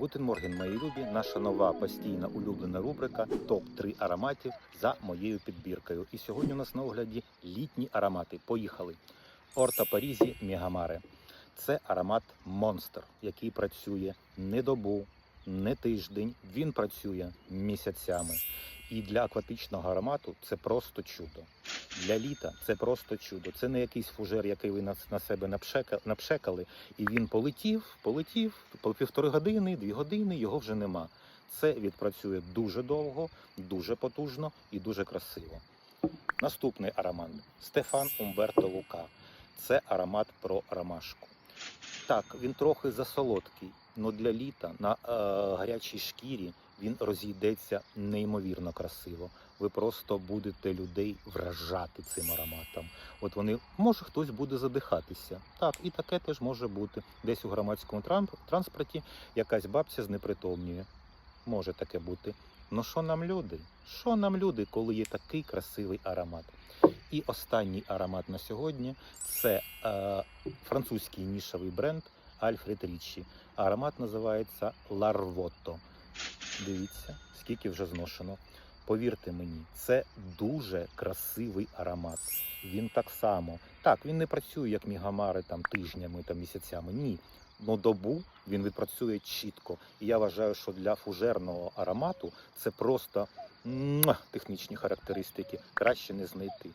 Гутен Морген, мої любі, наша нова постійна улюблена рубрика Топ-3 ароматів за моєю підбіркою. І сьогодні у нас на огляді літні аромати. Поїхали. Орта Парізі Мегамаре. Це аромат Монстр, який працює не добу, не тиждень. Він працює місяцями. І для акватичного аромату це просто чудо. Для літа це просто чудо. Це не якийсь фужер, який ви на, на себе напшекали, і він полетів, полетів по півтори години, дві години, його вже нема. Це відпрацює дуже довго, дуже потужно і дуже красиво. Наступний аромат Стефан Умберто Лука. Це аромат про ромашку. Так, він трохи засолодкий, але для літа на е, гарячій шкірі він розійдеться неймовірно красиво. Ви просто будете людей вражати цим ароматом. От вони, може, хтось буде задихатися. Так, і таке теж може бути. Десь у громадському транспорті якась бабця знепритомнює. Може таке бути. Ну що нам люди? Що нам люди, коли є такий красивий аромат? І останній аромат на сьогодні це е, французький нішовий бренд Альфред Річі. Аромат називається Ларвотто. Дивіться, скільки вже зношено. Повірте мені, це дуже красивий аромат. Він так само. Так, він не працює як мігамари там тижнями та місяцями. Ні. Ну добу він відпрацює чітко. І я вважаю, що для фужерного аромату це просто технічні характеристики краще не знайти.